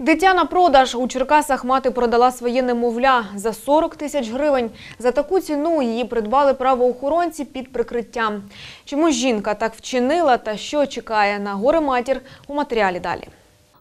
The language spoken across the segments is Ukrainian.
Дитя на продаж. У Черкасах мати продала своє немовля за 40 тисяч гривень. За таку ціну її придбали правоохоронці під прикриттям. Чому жінка так вчинила та що чекає на горе матір у матеріалі далі.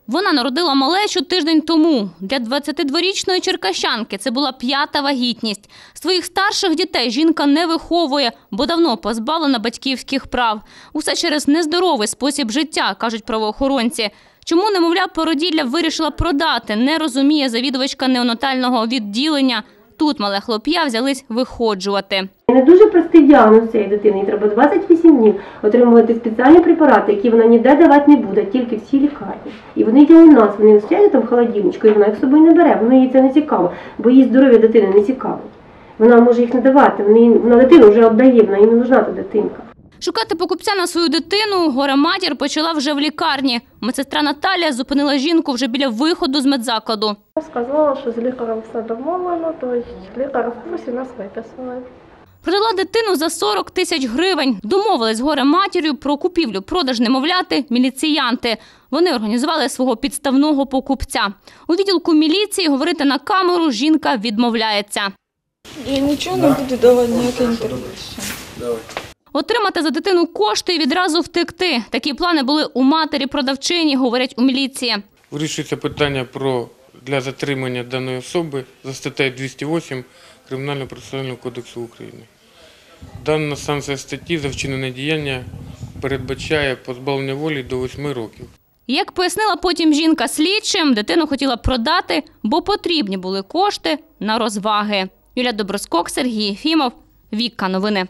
Вона народила малечу тиждень тому. Для 22-річної черкащанки це була п'ята вагітність. Своїх старших дітей жінка не виховує, бо давно позбавлена батьківських прав. Усе через нездоровий спосіб життя, кажуть правоохоронці. Чому немовля породілля вирішила продати, не розуміє завідувачка неонатального відділення. Тут мале хлоп'я взялись виходжувати. Не дуже простий діагноз цієї дитини. Їй треба 28 днів отримувати спеціальні препарати, які вона ніде давати не буде, тільки в цій лікарні. І вони є у нас, вони стоять там в холодильничку, і вона їх з собою не бере, воно їй це не цікаво, бо їй здоров'я дитини не цікавить. Вона може їх не давати, вона, дитину вже віддає, вона їй не нужна та дитинка. Шукати покупця на свою дитину горе матір почала вже в лікарні. Медсестра Наталія зупинила жінку вже біля виходу з медзакладу. Сказала, що з лікарем все домовлено, тобто лікар в курсі нас виписали. Продала дитину за 40 тисяч гривень. Домовились з горе матір'ю про купівлю-продаж немовляти міліціянти. Вони організували свого підставного покупця. У відділку міліції говорити на камеру жінка відмовляється. Я нічого не буду давати ніяке інтерв'ю. Отримати за дитину кошти і відразу втекти. Такі плани були у матері продавчині, говорять у міліції. Вирішується питання про для затримання даної особи за статтею 208 Кримінального процесуального кодексу України. Дана санкція статті за вчинене діяння передбачає позбавлення волі до 8 років. Як пояснила потім жінка слідчим, дитину хотіла продати, бо потрібні були кошти на розваги. Юля Доброскок, Сергій Єфімов, Вікка Новини.